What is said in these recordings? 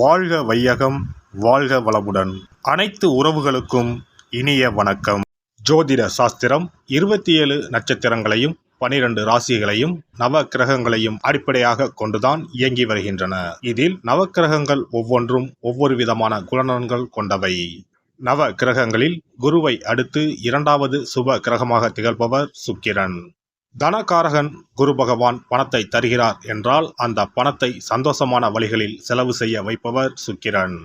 வாழ்க வையகம் வாழ்க வளமுடன். அனைத்து உறவுகளுக்கும் இனிய வணக்கம். ஜோதிட சாஸ்திரம் இருபத்தி ஏழு நட்சத்திரங்களையும் பனிரெண்டு ராசிகளையும் நவ கிரகங்களையும் அடிப்படையாக கொண்டுதான் இயங்கி வருகின்றன. இதில் நவக்கிரகங்கள் ஒவ்வொன்றும் ஒவ்வொரு விதமான குணநலன்கள் கொண்டவை. நவ கிரகங்களில் குருவை அடுத்து இரண்டாவது சுப கிரகமாக திகழ்பவர் சுக்கிரன். தனகாரகன் குரு பகவான் பணத்தை தருகிறார் என்றால் அந்த பணத்தை சந்தோஷமான வழிகளில் செலவு செய்ய வைப்பவர் சுக்கிரன்.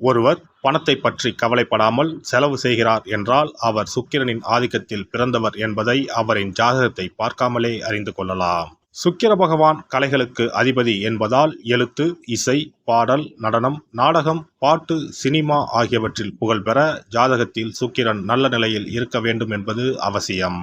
ஒருவர் பணத்தை பற்றி கவலைப்படாமல் செலவு செய்கிறார் என்றால் அவர் சுக்கிரனின் ஆதிக்கத்தில் பிறந்தவர் என்பதை அவரின் ஜாதகத்தை பார்க்காமலே அறிந்து கொள்ளலாம். சுக்கிர பகவான் கலைகளுக்கு அதிபதி என்பதால் எழுத்து இசை பாடல் நடனம் நாடகம் பாட்டு சினிமா ஆகியவற்றில் புகழ்பெற ஜாதகத்தில் சுக்கிரன் நல்ல நிலையில் இருக்க வேண்டும் என்பது அவசியம்.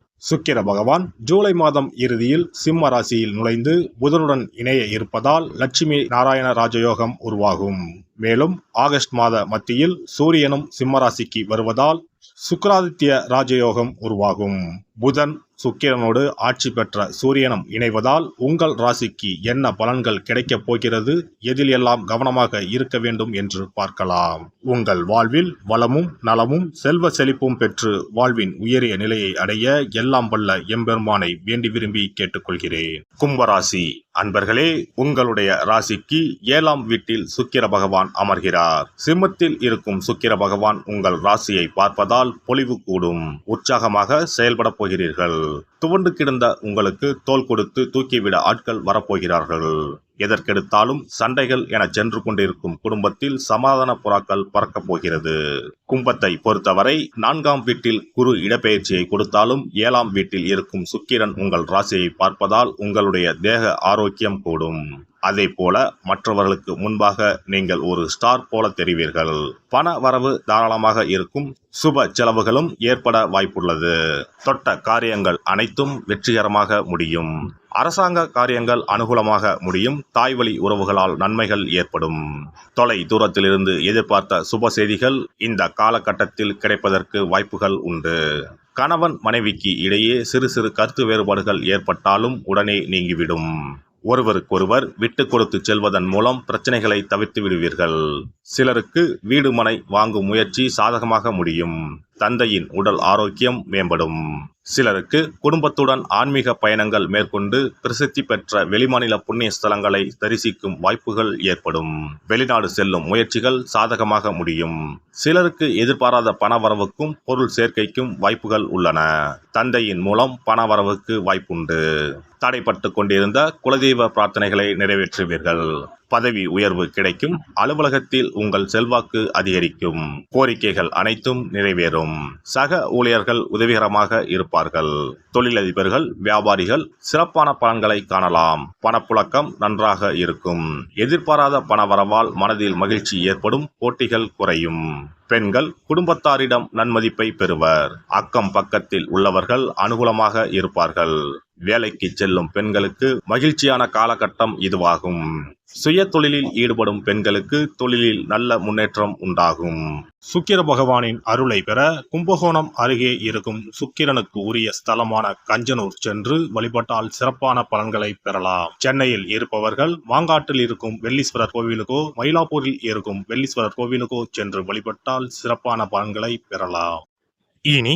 சுக்கிர பகவான் ஜூலை மாதம் இறுதியில் சிம்ம ராசியில் நுழைந்து புதனுடன் இணைய இருப்பதால் லட்சுமி நாராயண ராஜயோகம் உருவாகும். மேலும் ஆகஸ்ட் மாத மத்தியில் சூரியனும் சிம்ம ராசிக்கு வருவதால் சுக்கராதித்ய ராஜயோகம் உருவாகும். புதன் சுக்கிரனோடு ஆட்சி பெற்ற சூரியனும் இணைவதால் உங்கள் ராசிக்கு என்ன பலன்கள் கிடைக்கப் போகிறது? எதில் எல்லாம் கவனமாக இருக்க வேண்டும் என்று பார்க்கலாம். உங்கள் வாழ்வில் வளமும் நலமும் செல்வ செழிப்பும் பெற்று வாழ்வின் உயரிய நிலையை அடைய எல்லாம் வல்ல எம்பெருமானை வேண்டி விரும்பி கேட்டுக்கொள்கிறேன். கும்பராசி அன்பர்களே உங்களுடைய ராசிக்கு ஏழாம் வீட்டில் சுக்கிர பகவான் அமர்கிறார். சிம்மத்தில் இருக்கும் சுக்கிர பகவான் உங்கள் ராசியை பார்ப்பதால் பொலிவு கூடும். உற்சாகமாக செயல்பட போகிறீர்கள் துவண்டு கிடந்த உங்களுக்கு தோல் கொடுத்து தூக்கிவிட ஆட்கள் வரப்போகிறார்கள். எதற்கெடுத்தாலும் சண்டைகள் என சென்று கொண்டிருக்கும் குடும்பத்தில் சமாதான புறாக்கள் பறக்கப் போகிறது. கும்பத்தை பொறுத்தவரை நான்காம் வீட்டில் குரு இடப்பெயர்ச்சியை கொடுத்தாலும் ஏழாம் வீட்டில் இருக்கும் சுக்கிரன் உங்கள் ராசியை பார்ப்பதால் உங்களுடைய தேக ஆரோக்கியம் கூடும். அதே போல மற்றவர்களுக்கு முன்பாக நீங்கள் ஒரு ஸ்டார் போல தெரிவீர்கள். பண வரவு தாராளமாக இருக்கும். சுப செலவுகளும் ஏற்பட வாய்ப்புள்ளது. தொட்ட காரியங்கள் அனைத்தும் வெற்றிகரமாக முடியும். அரசாங்க காரியங்கள் அனுகூலமாக முடியும். தாய்வழி உறவுகளால் நன்மைகள் ஏற்படும். தொலை தூரத்திலிருந்து எதிர்பார்த்த சுப செய்திகள் இந்த காலகட்டத்தில் கிடைப்பதற்கு வாய்ப்புகள் உண்டு. கணவன் மனைவிக்கு இடையே சிறு சிறு கருத்து வேறுபாடுகள் ஏற்பட்டாலும் உடனே நீங்கிவிடும். ஒருவருக்கொருவர் விட்டு கொடுத்து செல்வதன் மூலம் பிரச்சனைகளை தவிர்த்து விடுவீர்கள். சிலருக்கு வீடு மனை வாங்கும் முயற்சி சாதகமாக முடியும். தந்தையின் உடல் ஆரோக்கியம் மேம்படும். சிலருக்கு குடும்பத்துடன் ஆன்மீக பயணங்கள் மேற்கொண்டு பிரசித்தி பெற்ற வெளிமாநில புண்ணிய ஸ்தலங்களை தரிசிக்கும் வாய்ப்புகள் ஏற்படும். வெளிநாடு செல்லும் முயற்சிகள் சாதகமாக முடியும். சிலருக்கு எதிர்பாராத பணவரவுக்கும் பொருள் சேர்க்கைக்கும் வாய்ப்புகள் உள்ளன. தந்தையின் மூலம் பணவரவுக்கு வாய்ப்புண்டு. தடைப்பட்டு கொண்டிருந்த குலதெய்வ பிரார்த்தனைகளை நிறைவேற்றுவீர்கள். பதவி உயர்வு கிடைக்கும். அலுவலகத்தில் உங்கள் செல்வாக்கு அதிகரிக்கும். கோரிக்கைகள் அனைத்தும் நிறைவேறும். சக ஊழியர்கள் உதவிகரமாக இருப்பார்கள். தொழிலதிபர்கள் வியாபாரிகள் சிறப்பான பலன்களை காணலாம். பணப்புழக்கம் நன்றாக இருக்கும். எதிர்பாராத பணவரவால் மனதில் மகிழ்ச்சி ஏற்படும். போட்டிகள் குறையும். பெண்கள் குடும்பத்தாரிடம் நன்மதிப்பை பெறுவர். அக்கம் பக்கத்தில் உள்ளவர்கள் அனுகூலமாக இருப்பார்கள். வேலைக்கு செல்லும் பெண்களுக்கு மகிழ்ச்சியான காலகட்டம் இதுவாகும். சுய தொழிலில் ஈடுபடும் பெண்களுக்கு தொழிலில் நல்ல முன்னேற்றம் உண்டாகும். சுக்கிர பகவானின் அருளை பெற கும்பகோணம் அருகே இருக்கும் சுக்கிரனுக்கு உரிய ஸ்தலமான கஞ்சனூர் சென்று வழிபட்டால் சிறப்பான பலன்களை பெறலாம். சென்னையில் இருப்பவர்கள் மாங்காட்டில் இருக்கும் வெள்ளீஸ்வரர் கோவிலுக்கோ மயிலாப்பூரில் இருக்கும் வெள்ளீஸ்வரர் கோவிலுக்கோ சென்று வழிபட்டால் சிறப்பான பலன்களை பெறலாம். இனி